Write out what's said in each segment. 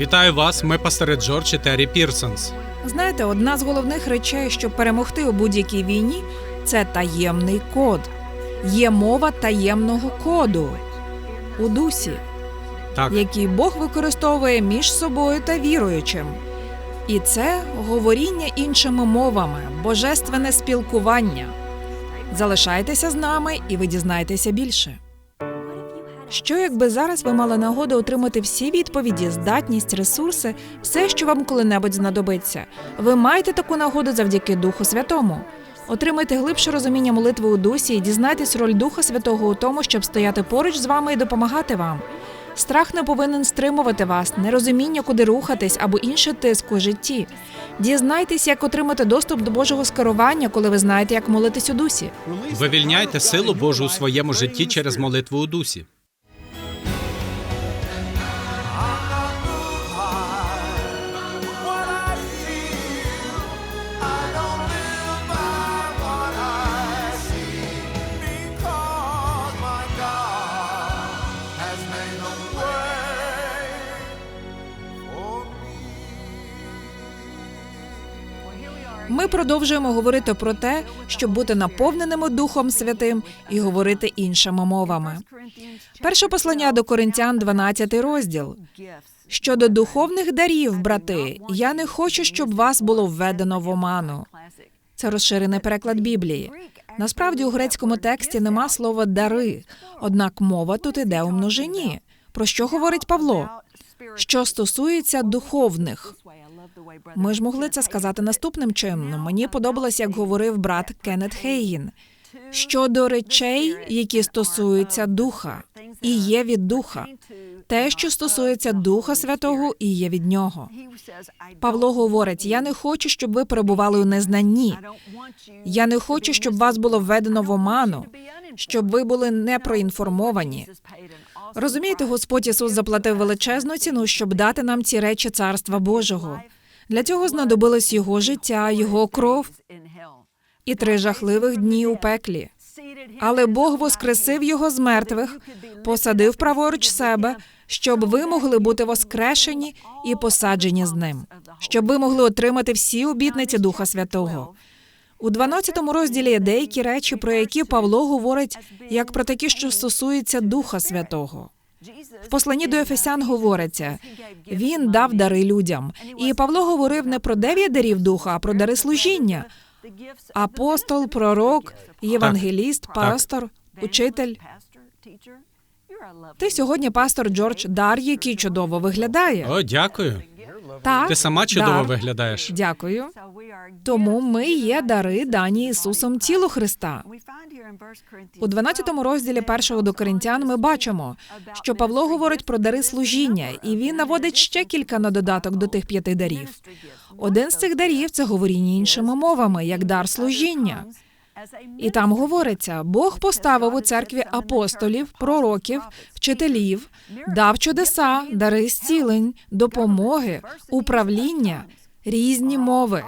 Вітаю вас, ми пастори Джордж і Террі Пірсонс. Знаєте, одна з головних речей, щоб перемогти у будь-якій війні, це таємний код. Є мова таємного коду у дусі, Так, який Бог використовує між собою та віруючим. І це говоріння іншими мовами, божественне спілкування. Залишайтеся з нами, і ви дізнаєтеся більше. Що якби зараз ви мали нагоду отримати всі відповіді, здатність, ресурси, все, що вам коли-небудь знадобиться? Ви маєте таку нагоду завдяки Духу Святому. Отримайте глибше розуміння молитви у дусі і дізнайтесь роль Духа Святого у тому, щоб стояти поруч з вами і допомагати вам. Страх не повинен стримувати вас, нерозуміння, куди рухатись або інший тиск у житті. Дізнайтесь, як отримати доступ до Божого скерування, коли ви знаєте, як молитись у дусі. вивільняйте силу Божу у своєму житті через молитву у дусі. Ми продовжуємо говорити про те, щоб бути наповненими Духом Святим і говорити іншими мовами. Перше послання до Коринтян, 12 розділ. Щодо духовних дарів, брати, я не хочу, щоб вас було введено в оману. Це розширений переклад Біблії. Насправді у грецькому тексті нема слова дари, однак мова тут іде у множині. Про що говорить Павло? Що стосується духовних, ми ж могли це сказати наступним чином. Мені подобалось, як говорив брат Кеннет Хейгін. Щодо речей, які стосуються духа, і є від духа, те, що стосується Духа Святого, і є від нього. Павло говорить: я не хочу, щоб ви перебували у незнанні. Я не хочу, щоб вас було введено в оману, щоб ви були непроінформовані. Розумієте, Господь Ісус заплатив величезну ціну, щоб дати нам ці речі Царства Божого. Для цього знадобилось його життя, його кров і три жахливих дні у пеклі. Але Бог воскресив його з мертвих, посадив праворуч себе, щоб ви могли бути воскрешені і посаджені з ним, щоб ви могли отримати всі обітниці Духа Святого. У 12 розділі є деякі речі, про які Павло говорить як про такі, що стосуються Духа Святого. В посланні до Ефесян говориться: він дав дари людям. І Павло говорив не про дев'ять дарів духа, а про дари служіння. Апостол, пророк, євангеліст, пастор, учитель. Ти сьогодні пастор Джордж Дар, який чудово виглядає. О, дякую. Так, Ти сама чудово дар. виглядаєш. Дякую. Тому ми є дари, дані Ісусом тілу Христа. У 12 розділі першого до Коринтян ми бачимо, що Павло говорить про дари служіння, і він наводить ще кілька на додаток до тих п'яти дарів. Один з цих дарів це говоріння іншими мовами, як дар служіння. І там говориться: Бог поставив у церкві апостолів, пророків, вчителів, дав чудеса, дари зцілень, допомоги, управління, різні мови.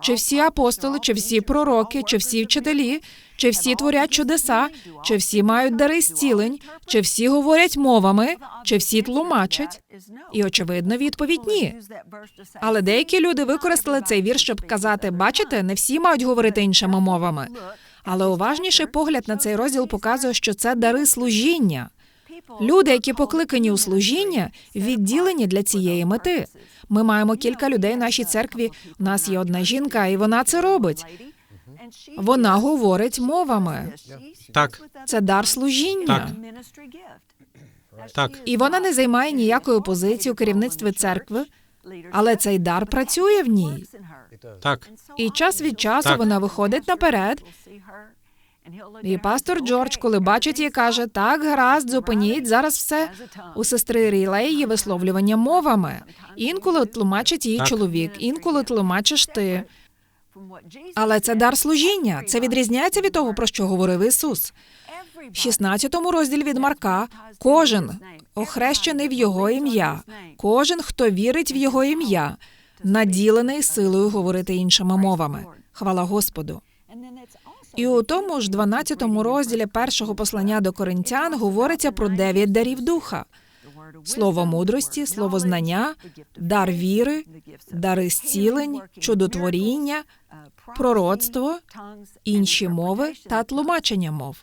Чи всі апостоли, чи всі пророки, чи всі вчителі, чи всі творять чудеса, чи всі мають дари зцілень, чи всі говорять мовами, чи всі тлумачать? І очевидно, відповідь ні. Але деякі люди використали цей вірш, щоб казати: бачите, не всі мають говорити іншими мовами. Але уважніший погляд на цей розділ показує, що це дари служіння. Люди, які покликані у служіння, відділені для цієї мети. Ми маємо кілька людей в нашій церкві. У нас є одна жінка, і вона це робить. Вона говорить мовами. Так. Це дар служіння. Так. І вона не займає ніякої позиції у керівництві церкви, але цей дар працює в ній. Так. І час від часу Так. вона виходить наперед. І пастор Джордж, коли бачить її, каже: так, гаразд, зупиніть зараз все. У сестри Рілей є висловлювання мовами. Інколи тлумачить її Так. чоловік, інколи тлумачиш ти. Але це дар служіння. Це відрізняється від того, про що говорив Ісус. В 16 розділі від Марка кожен охрещений в його ім'я, кожен, хто вірить в його ім'я, наділений силою говорити іншими мовами. Хвала Господу. І у тому ж 12 розділі першого послання до коринтян говориться про дев'ять дарів духа. слово мудрості, слово знання, дар віри, дари зцілень, чудотворіння, пророцтво, інші мови та тлумачення мов.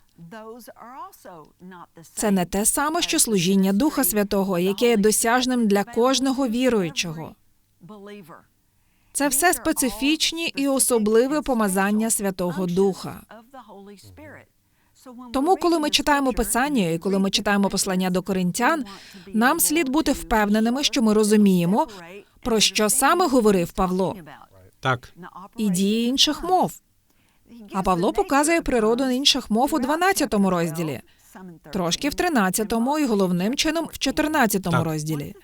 Це не те саме, що служіння Духа Святого, яке є досяжним для кожного віруючого. Це все специфічні і особливе помазання Святого Духа. Тому, коли ми читаємо писання і коли ми читаємо послання до коринтян, нам слід бути впевненими, що ми розуміємо, про що саме говорив Павло, Так, і дії інших мов. А Павло показує природу інших мов у 12 розділі, трошки в 13 і головним чином в 14 Так. розділі.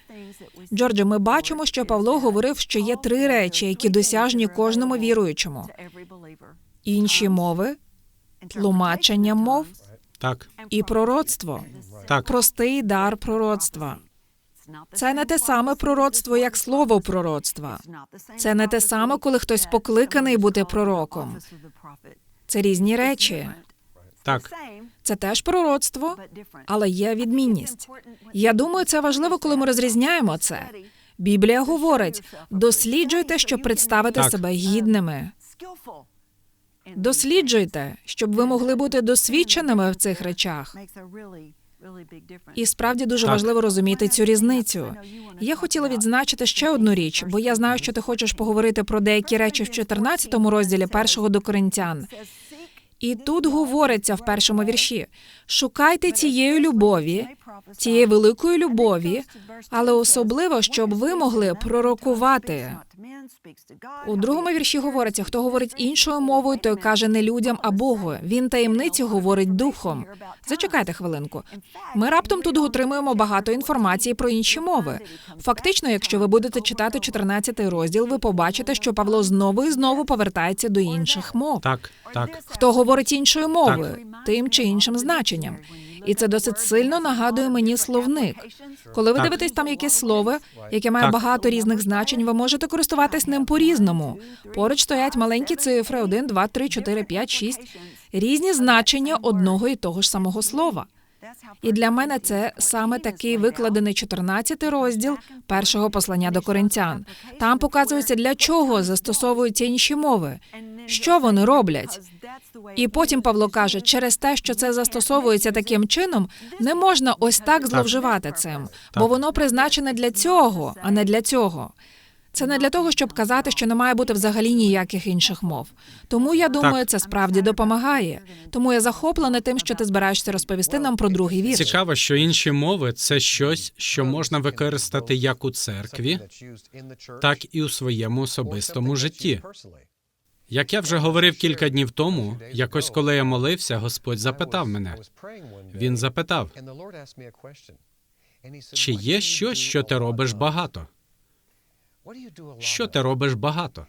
Джордже, ми бачимо, що Павло говорив, що є три речі, які досяжні кожному віруючому: інші мови, тлумачення мов так, і пророцтво. так, Простий дар пророцтва. Це не те саме пророцтво, як слово пророцтва. Це не те саме, коли хтось покликаний бути пророком. Це різні речі. так, Це теж пророцтво, але є відмінність. Я думаю, це важливо, коли ми розрізняємо це. Біблія говорить: досліджуйте, щоб представити Так. себе гідними. Досліджуйте, щоб ви могли бути досвідченими в цих речах. І справді дуже Так. важливо розуміти цю різницю. Я хотіла відзначити ще одну річ, бо я знаю, що ти хочеш поговорити про деякі речі в 14 розділі першого до коринтян. І тут говориться в першому вірші: шукайте цієї любові, цієї великої любові, але особливо, щоб ви могли пророкувати. У другому вірші говориться: хто говорить іншою мовою, той каже не людям, а Богу. Він таємниці говорить духом. Зачекайте хвилинку. Ми раптом тут отримуємо багато інформації про інші мови. Фактично, якщо ви будете читати 14 розділ, ви побачите, що Павло знову і знову повертається до інших мов. так, так, Хто говорить іншою мовою, тим чи іншим значенням. І це досить сильно нагадує мені словник. Коли ви Так. дивитесь там якесь слово, яке має Так. багато різних значень, ви можете користуватись ним по-різному. Поруч стоять маленькі цифри 1, 2, 3, 4, 5, 6. Різні значення одного і того ж самого слова. І для мене це саме такий викладений 14 розділ першого послання до коринтян. Там показується, для чого застосовуються інші мови, що вони роблять. І потім Павло каже, через те, що це застосовується таким чином, не можна ось так зловживати цим, бо воно призначене для цього, а не для цього. Це не для того, щоб казати, що не має бути взагалі ніяких інших мов. Тому я думаю, це справді допомагає. Тому я захоплена тим, що ти збираєшся розповісти нам про другий вірш. Цікаво, що інші мови це щось, що можна використати як у церкві, так і у своєму особистому житті. Як я вже говорив кілька днів тому, якось коли я молився, Господь запитав мене. Він запитав, чи є щось, що ти робиш багато? Що ти робиш багато?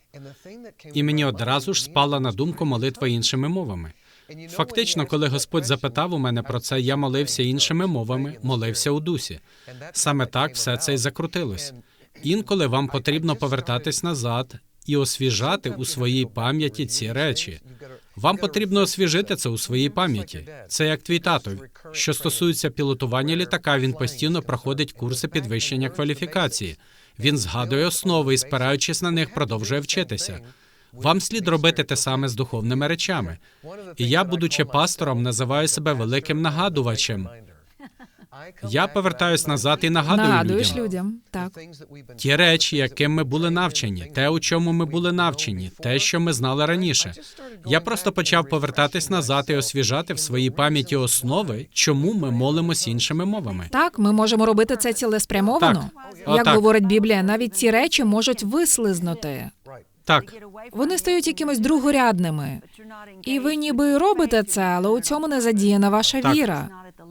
І мені одразу ж спала на думку молитва іншими мовами. Фактично, коли Господь запитав у мене про це, я молився іншими мовами, молився у дусі. Саме так все це й закрутилось. Інколи вам потрібно повертатись назад і освіжати у своїй пам'яті ці речі. Вам потрібно освіжити це у своїй пам'яті. Це як твій тато. Що стосується пілотування літака, він постійно проходить курси підвищення кваліфікації. Він згадує основи і, спираючись на них, продовжує вчитися. Вам слід робити те саме з духовними речами. І я, будучи пастором, називаю себе великим нагадувачем. Я повертаюсь назад і нагадую Нагадуєш людям. людям. Так. Ті речі, яким ми були навчені, те, у чому ми були навчені, те, що ми знали раніше. Я просто почав повертатись назад і освіжати в своїй пам'яті основи, чому ми молимось іншими мовами. Так, ми можемо робити це цілеспрямовано. Так. Як Отак. говорить Біблія, навіть ці речі можуть вислизнути. Так, Вони стають якимось другорядними. І ви ніби робите це, але у цьому не задіяна ваша Так. віра.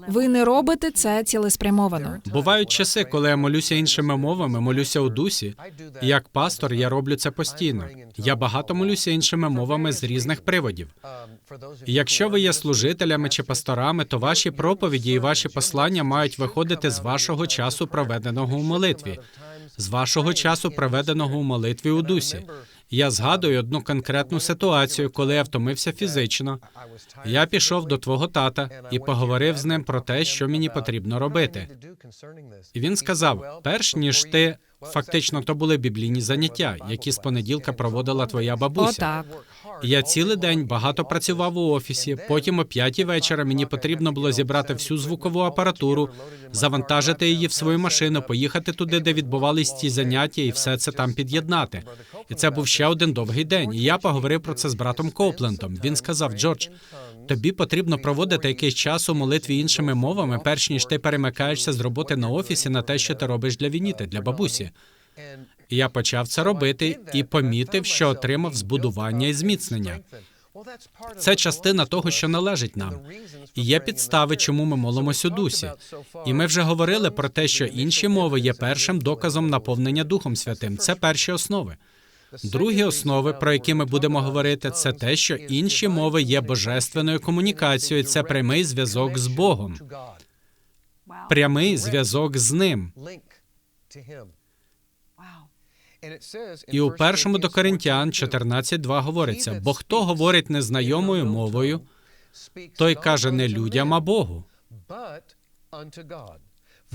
Ви не робите це цілеспрямовано. бувають часи, коли я молюся іншими мовами, молюся у дусі. І як пастор я роблю це постійно. Я багато молюся іншими мовами з різних приводів. І Якщо ви є служителями чи пасторами, то ваші проповіді і ваші послання мають виходити з вашого часу, проведеного у молитві, з вашого часу, проведеного у молитві у дусі. Я згадую одну конкретну ситуацію, коли я втомився фізично. Я пішов до твого тата і поговорив з ним про те, що мені потрібно робити. І він сказав: перш ніж ти фактично то були біблійні заняття, які з понеділка проводила твоя бабуся. Отак. І Я цілий день багато працював у офісі. Потім о п'ятій вечора мені потрібно було зібрати всю звукову апаратуру, завантажити її в свою машину, поїхати туди, де відбувались ті заняття, і все це там під'єднати. І це був ще один довгий день. І я поговорив про це з братом Коплендом. Він сказав: Джордж, тобі потрібно проводити якийсь час у молитві іншими мовами, перш ніж ти перемикаєшся з роботи на офісі на те, що ти робиш для Вініти, для бабусі. Я почав це робити і помітив, що отримав збудування і зміцнення. Це частина того, що належить нам. І є підстави, чому ми молимось у дусі. І ми вже говорили про те, що інші мови є першим доказом наповнення Духом Святим. Це перші основи. Другі основи, про які ми будемо говорити, це те, що інші мови є божественною комунікацією. Це прямий зв'язок з Богом, прямий зв'язок з ним. І у першому до Коринтян 14.2 говориться: бо хто говорить незнайомою мовою, той каже не людям, а Богу.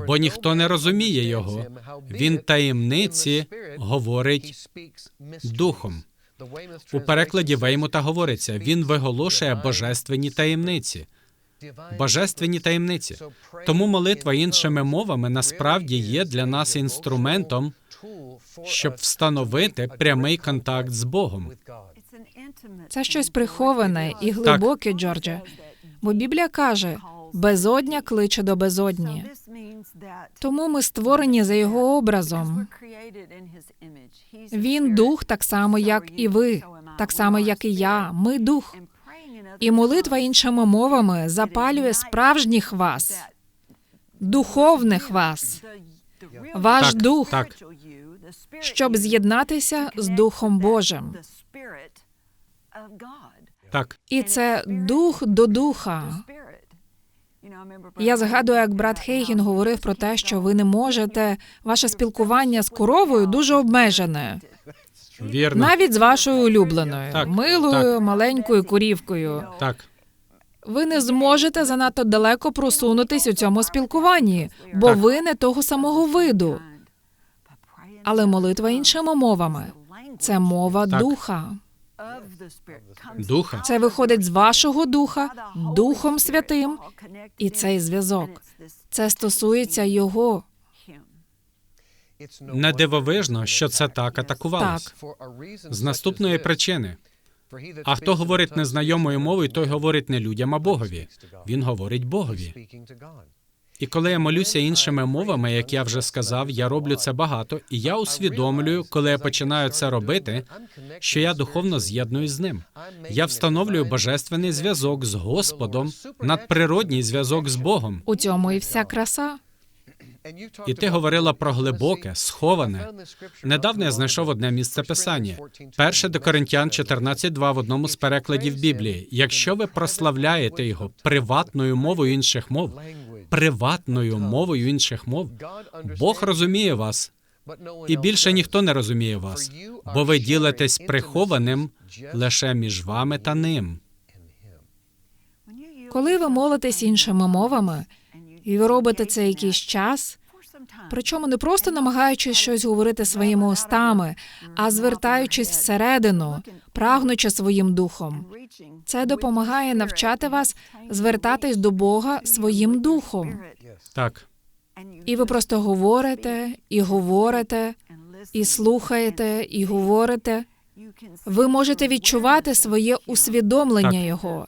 Бо ніхто не розуміє його. Він таємниці говорить духом. У перекладі Веймута говориться: він виголошує божественні таємниці. Божественні таємниці. Тому молитва іншими мовами насправді є для нас інструментом, щоб встановити прямий контакт з Богом. Це щось приховане і глибоке, Джордже. Бо Біблія каже: безодня кличе до безодні. Тому ми створені за його образом. Він дух так само, як і ви, так само, як і я. Ми дух. І молитва іншими мовами запалює справжніх вас, духовних вас, ваш Так, дух, так. щоб з'єднатися з Духом Божим. Так, І це дух до духа. Я згадую, як брат Хейгін говорив про те, що ви не можете ваше спілкування з коровою дуже обмежене, вірно. навіть з вашою улюбленою, Так, милою так. маленькою курівкою. Так, Ви не зможете занадто далеко просунутись у цьому спілкуванні, бо Так. ви не того самого виду. Але молитва іншими мовами це мова Так. духа. Духа. Це виходить з вашого духа, Духом Святим, і цей зв'язок. Це стосується його. Не дивовижно, що це так атакувалось. З наступної причини. А хто говорить незнайомою мовою, той говорить не людям, а Богові. Він говорить Богові. І коли я молюся іншими мовами, як я вже сказав, я роблю це багато, і я усвідомлюю, коли я починаю це робити, що я духовно з'єдную з ним. Я встановлюю божественний зв'язок з Господом, надприродній зв'язок з Богом. У цьому і вся краса. І ти говорила про глибоке, сховане. Недавно я знайшов одне місце писання. Перше до Коринтян 14.2 в одному з перекладів Біблії. Якщо ви прославляєте його приватною мовою інших мов, приватною мовою інших мов, Бог розуміє вас, і більше ніхто не розуміє вас, бо ви ділитесь прихованим лише між вами та ним. Коли ви молитесь іншими мовами, і ви робите це якийсь час, причому не просто намагаючись щось говорити своїми устами, а звертаючись всередину, прагнучи своїм духом. Це допомагає навчати вас звертатись до Бога своїм духом. Так, І ви просто говорите і говорите, і слухаєте, і говорите. Ви можете відчувати своє усвідомлення Так. його,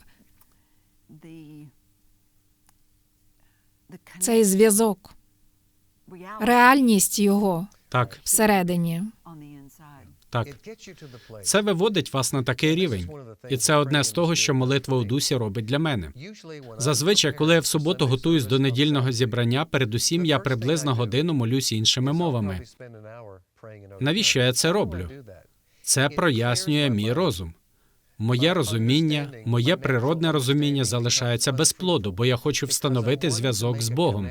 цей зв'язок, реальність його так, всередині. так. Це виводить вас на такий рівень, і це одне з того, що молитва у дусі робить для мене. Зазвичай, коли я в суботу готуюсь до недільного зібрання, передусім я приблизно годину молюсь іншими мовами. Навіщо я це роблю? Це прояснює мій розум. Моє розуміння, моє природне розуміння залишається без плоду, бо я хочу встановити зв'язок з Богом.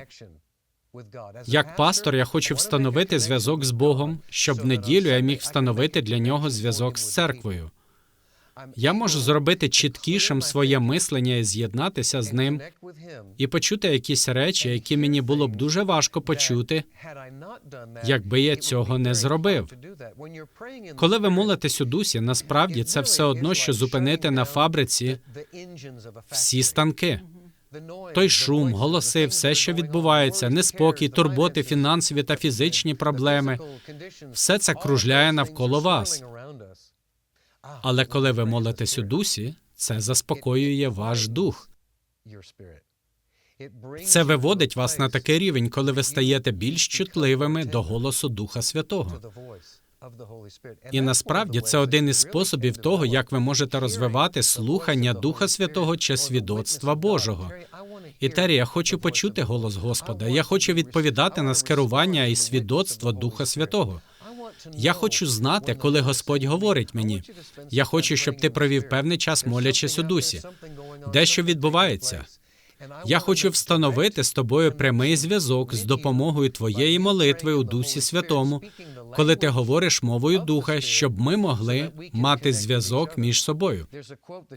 Як пастор, я хочу встановити зв'язок з Богом, щоб в неділю я міг встановити для нього зв'язок з церквою. Я можу зробити чіткішим своє мислення і з'єднатися з ним і почути якісь речі, які мені було б дуже важко почути, якби я цього не зробив. коли ви молитесь у дусі. Насправді це все одно, що зупинити на фабриці всі станки. Той шум, голоси, все, що відбувається, неспокій, турботи, фінансові та фізичні проблеми, все це кружляє навколо вас. Але коли ви молитесь у дусі, це заспокоює ваш дух. Це виводить вас на такий рівень, коли ви стаєте більш чутливими до голосу Духа Святого. І насправді це один із способів того, як ви можете розвивати слухання Духа Святого чи свідоцтва Божого. І Террі, я хочу почути голос Господа. Я хочу відповідати на скерування і свідоцтво Духа Святого. Я хочу знати, коли Господь говорить мені. Я хочу, щоб ти провів певний час молячись у дусі. Дещо відбувається. Я хочу встановити з тобою прямий зв'язок з допомогою твоєї молитви у Дусі Святому, коли ти говориш мовою Духа, щоб ми могли мати зв'язок між собою.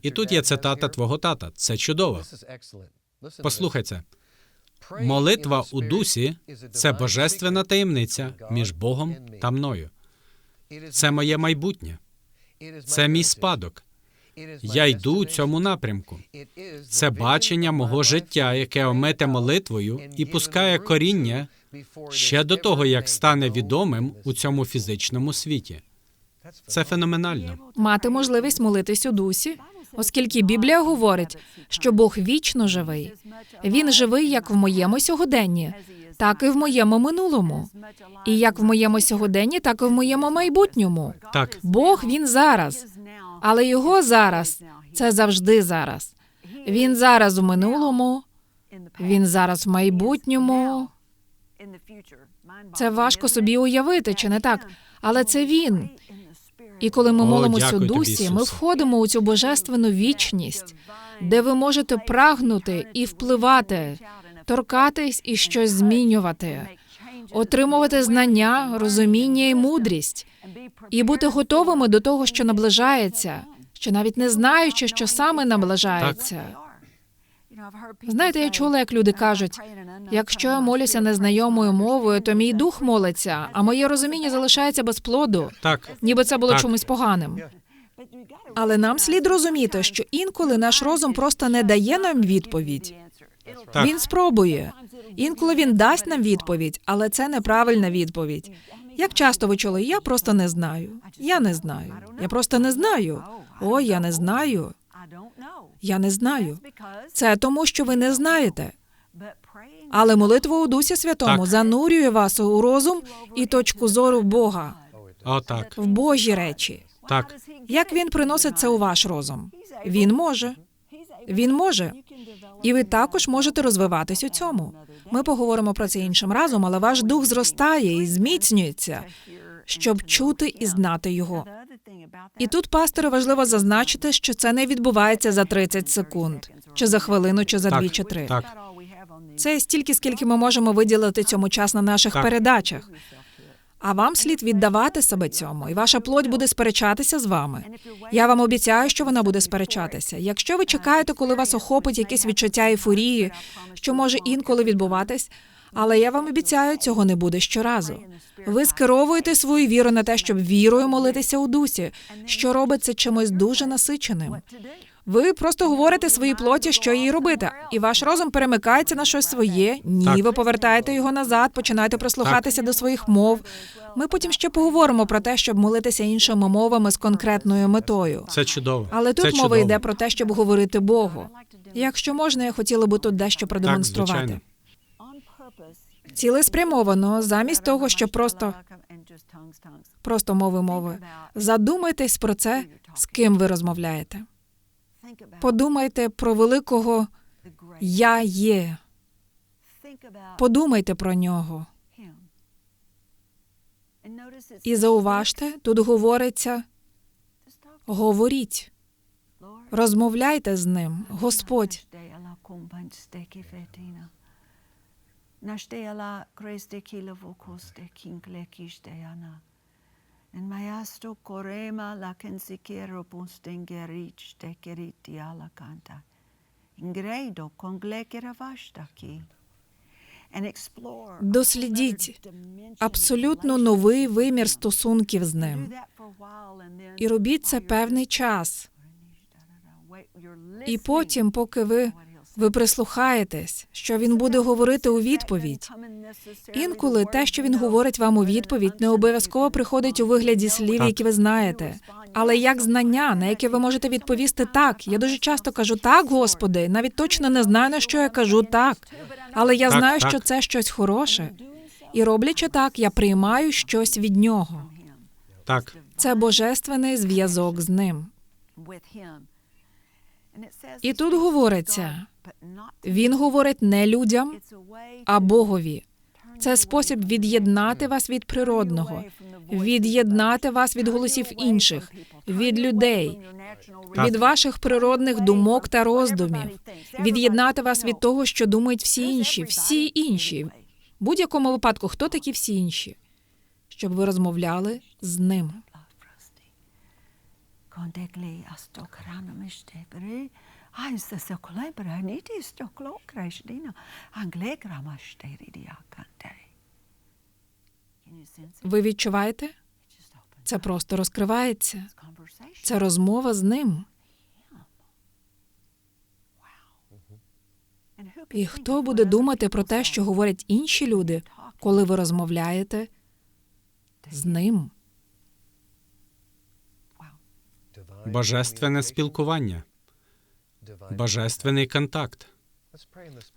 І тут є цитата твого тата. Це чудово. Послухай. Молитва у дусі це божественна таємниця між Богом та мною. Це моє майбутнє, це мій спадок. Я йду у цьому напрямку. Це бачення мого життя, яке омите молитвою і пускає коріння ще до того, як стане відомим у цьому фізичному світі. Це феноменально. Мати можливість молитись у дусі, оскільки Біблія говорить, що Бог вічно живий. Він живий як в моєму сьогоденні, так і в моєму минулому. І як в моєму сьогоденні, так і в моєму майбутньому. Так, Бог він зараз, але його зараз це завжди зараз. Він зараз у минулому, він зараз в майбутньому. Це важко собі уявити, чи не так? Але це він. І коли ми О, молимося у тобі, дусі, ми входимо у цю божественну вічність, де ви можете прагнути і впливати, торкатись і щось змінювати, отримувати знання, розуміння і мудрість, і бути готовими до того, що наближається, ще навіть не знаючи, що саме наближається. Знаєте, я чула, як люди кажуть, якщо я молюся незнайомою мовою, то мій дух молиться, а моє розуміння залишається без плоду, так, ніби це було Так. чимось поганим. Але нам слід розуміти, що інколи наш розум просто не дає нам відповідь. Так. Він спробує. Інколи він дасть нам відповідь, але це неправильна відповідь. Як часто ви чули, я просто не знаю. Я не знаю. Я просто не знаю. О, я не знаю. Я не знаю. Це тому, що ви не знаєте. Але молитва у Дусі Святому Так. занурює вас у розум і точку зору Бога, о, так, в Божі речі. так. Як він приносить це у ваш розум? Він може. Він може. І ви також можете розвиватись у цьому. Ми поговоримо про це іншим разом, але ваш дух зростає і зміцнюється, щоб чути і знати його. І тут, пасторе, важливо зазначити, що це не відбувається за 30 секунд, чи за хвилину, чи за Так, дві, чи три. так. Це стільки, скільки ми можемо виділити цьому час на наших Так. передачах. А вам слід віддавати себе цьому, і ваша плоть буде сперечатися з вами. Я вам обіцяю, що вона буде сперечатися. Якщо ви чекаєте, коли вас охопить якесь відчуття ейфорії, що може інколи відбуватись, але я вам обіцяю, цього не буде щоразу. Ви скеровуєте свою віру на те, щоб вірою молитися у дусі, що робить це чимось дуже насиченим. Ви просто говорите своїй плоті, що їй робити, і ваш розум перемикається на щось своє. Ні, Так. ви повертаєте його назад, починаєте прислухатися до своїх мов. Ми потім ще поговоримо про те, щоб молитися іншими мовами з конкретною метою. Це чудово. Але тут це мова чудово. йде про те, щоб говорити Богу. Якщо можна, я хотіла би тут дещо Так, продемонструвати. звичайно. Цілеспрямовано, замість того, щоб просто просто мови мови. Задумайтесь про це, з ким ви розмовляєте. Подумайте про великого я є. Подумайте про нього. І зауважте, тут говориться говоріть, розмовляйте з ним, Господь. En mayasto corema la kensikero bunstengerich de keritiala canta. Ingredo conglekera vashtaki. Дослідіть абсолютно новий вимір стосунків з ним. І робіть це певний час. І потім, поки ви, ви прислухаєтесь, що він буде говорити у відповідь. Інколи те, що він говорить вам у відповідь, не обов'язково приходить у вигляді слів, Так. які ви знаєте. Але як знання, на яке ви можете відповісти так. Я дуже часто кажу так, Господи, навіть точно не знаю, на що я кажу так. Але я Так, знаю, так. що це щось хороше. І роблячи так, я приймаю щось від нього. Так, Це божественний зв'язок з ним. І тут говориться, Він говорить не людям, а Богові. Це спосіб від'єднати вас від природного, від'єднати вас від голосів інших, від людей, від ваших природних думок та роздумів, від'єднати вас від того, що думають всі інші, всі інші. В будь-якому випадку, хто такі всі інші? Щоб ви розмовляли з ним. Contegli asto caranamiste bere, ais the secolebra niti sto clocresdina, anglegramaste ridia cante. Can you sense it? Ви відчуваєте? Це просто розкривається. Це розмова з ним. І хто буде думати про те, що говорять інші люди, коли ви розмовляєте з ним? божественне спілкування, божественний контакт.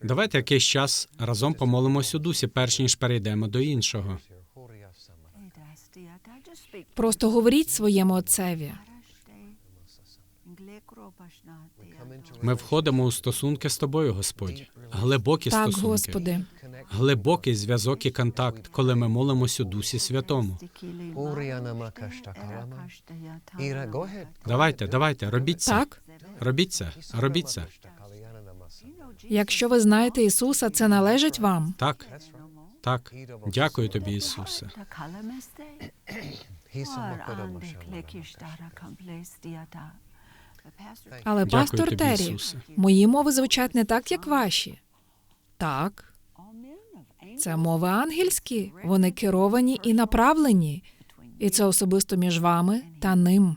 Давайте якийсь час разом помолимось у дусі, перш ніж перейдемо до іншого. Просто говоріть своєму отцеві. Ми входимо у стосунки з тобою, Господь. Глибокі Так, стосунки, Господи, глибокий зв'язок і контакт, коли ми молимось у Дусі Святому. Давайте, давайте, робіть це. так. Робіть це, робіть це. Якщо ви знаєте Ісуса, це належить вам. Так, так. Дякую тобі, Ісусе. Але Дякую пастор тобі, Террі, Ісусе. мої мови звучать не так, як ваші. Так, це мови ангельські. Вони керовані і направлені. І це особисто між вами та ним.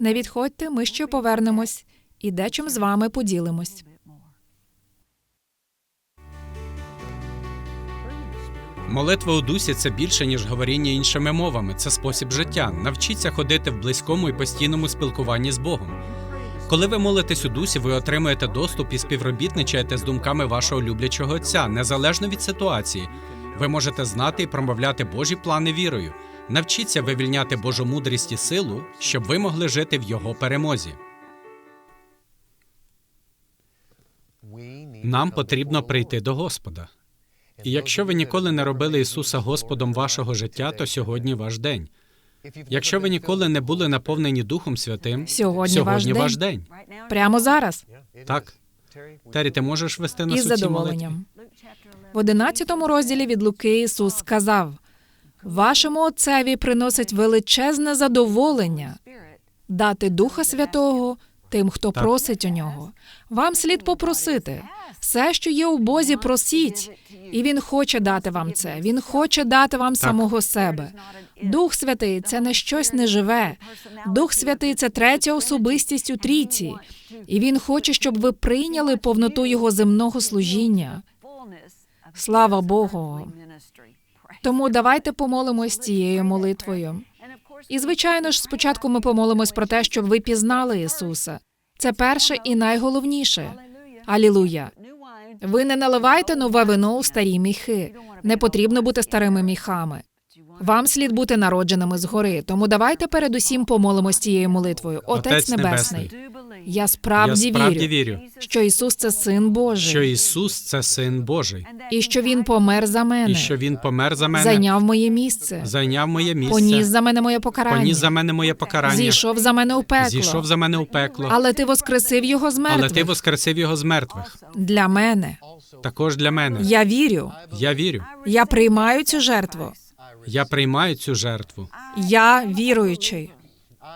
Не відходьте, ми ще повернемось і дечим з вами поділимось. Молитва у дусі це більше, ніж говоріння іншими мовами. Це спосіб життя. Навчіться ходити в близькому і постійному спілкуванні з Богом. Коли ви молитесь у дусі, ви отримуєте доступ і співробітничаєте з думками вашого люблячого отця, незалежно від ситуації. Ви можете знати і промовляти Божі плани вірою. Навчіться вивільняти Божу мудрість і силу, щоб ви могли жити в його перемозі. Нам потрібно прийти до Господа. І якщо ви ніколи не робили Ісуса Господом вашого життя, то сьогодні ваш день. Якщо ви ніколи не були наповнені Духом Святим, Сьогодні ваш день. ваш день. Прямо зараз Так, Тері, ти можеш вести нас із задоволенням. В одинадцятому розділі від Луки Ісус сказав: Вашому отцеві приносить величезне задоволення дати Духа Святого тим, хто Так. просить у нього. Вам слід попросити. Все, що є у Бозі, просіть. І Він хоче дати вам це. Він хоче дати вам самого себе. Дух Святий це не щось неживе. Дух Святий це третя особистість у трійці. І він хоче, щоб ви прийняли повноту його земного служіння. Слава Богу. Тому давайте помолимось цією молитвою. І звичайно ж, спочатку ми помолимось про те, щоб ви пізнали Ісуса. Це перше і найголовніше. Алілуя. Ви не наливайте нове вино у старі міхи. Не потрібно бути старими міхами. Вам слід бути народженими згори. Тому давайте передусім помолимось цією молитвою. Отець, Отець Небесний, Небесний, я справді, Я справді вірю, вірю, що Ісус це син Божий, що Ісус це син Божий, і що Він помер за мене, і що Він помер за мене, зайняв моє місце, зайняв моє місце, поніс за мене моє покарання, поніс за мене моє покарання, зійшов за мене у пекло. зійшов за мене у пекло, Але ти воскресив його з але ти воскресив його з мертвих. Для мене. Також для мене. Я вірю. Я вірю. Я приймаю цю жертву. Я приймаю цю жертву. Я віруючий.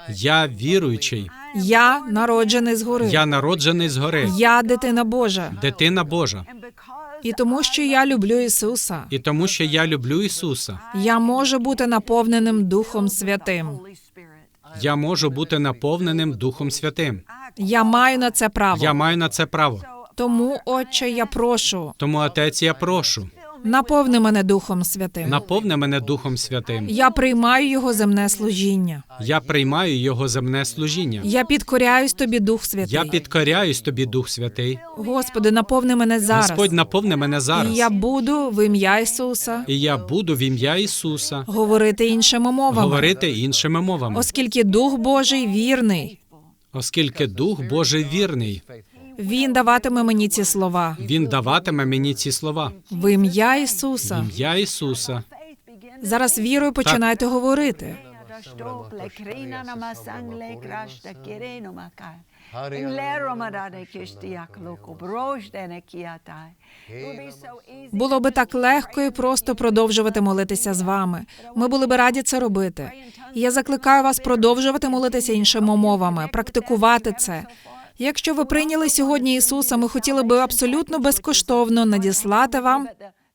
Я віруючий. Я народжений згори. Я народжений згори. Я дитина Божа. Дитина Божа. І тому, що я люблю Ісуса, І тому, що я люблю Ісуса, я можу бути наповненим Духом Святим. я можу бути наповненим Духом Святим. Я маю на це право. Я маю на це право. Тому, Отче, я прошу, Тому, Отець, я прошу, наповни мене Духом Святим. наповни мене Духом Святим. Я приймаю його земне служіння. Я приймаю Його земне служіння. Я підкоряюсь тобі, Дух Святий. Я підкоряюсь тобі, Дух Святий. Господи, наповни мене зараз. Господь, наповни мене І я буду в ім'я Ісуса І я буду в ім'я Ісуса говорити іншими мовами, говорити іншими мовами, оскільки Дух Божий вірний. оскільки Дух Божий вірний. Він даватиме мені ці слова Він даватиме мені ці слова. в ім'я В Ісуса. ім'я Ісуса. Зараз вірою починайте говорити. Було би так легко і просто продовжувати молитися з вами. Ми були би раді це робити. І я закликаю вас продовжувати молитися іншими мовами, практикувати це. Якщо ви прийняли сьогодні Ісуса, ми хотіли би абсолютно безкоштовно надіслати вам.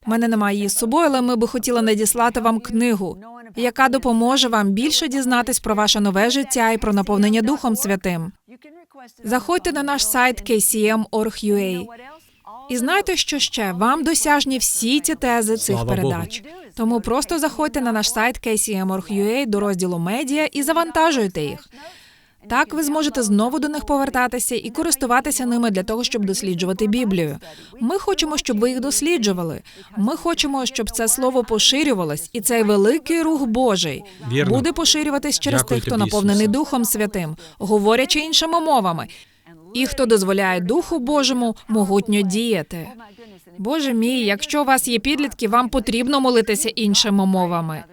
У мене немає її з собою, але ми би хотіли надіслати вам книгу, яка допоможе вам більше дізнатись про ваше нове життя і про наповнення Духом Святим. Заходьте на наш сайт kcm.org.ua. І знаєте, що ще? Вам досяжні всі ці тези цих Слава Богу. передач. Тому просто заходьте на наш сайт kcm.org.ua до розділу медіа і завантажуйте їх. Так ви зможете знову до них повертатися і користуватися ними для того, щоб досліджувати Біблію. Ми хочемо, щоб ви їх досліджували. Ми хочемо, щоб це слово поширювалось, і цей великий рух Божий Вірно. буде поширюватись через Дякую тих, хто тобі, наповнений Ісусе. Духом Святим, говорячи іншими мовами, і хто дозволяє Духу Божому могутньо діяти. Боже мій, якщо у вас є підлітки, вам потрібно молитися іншими мовами.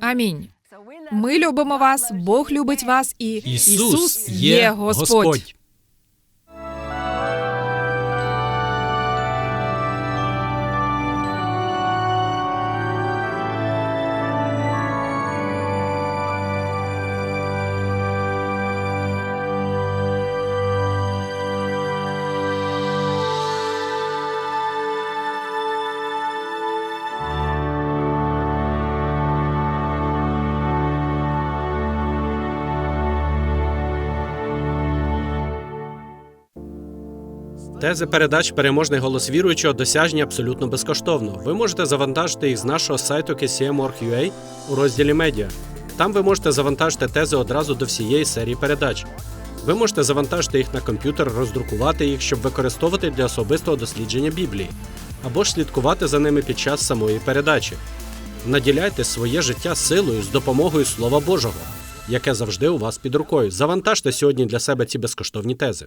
Амінь. Ми любимо вас, Бог любить вас, і Ісус є Господь. Тези передач Переможний голос віруючого досяжні абсолютно безкоштовно. Ви можете завантажити їх з нашого сайту kcm.org.ua у розділі медіа. Там ви можете завантажити тези одразу до всієї серії передач. Ви можете завантажити їх на комп'ютер, роздрукувати їх, щоб використовувати для особистого дослідження Біблії, або ж слідкувати за ними під час самої передачі. Наділяйте своє життя силою з допомогою Слова Божого, яке завжди у вас під рукою. Завантажте сьогодні для себе ці безкоштовні тези.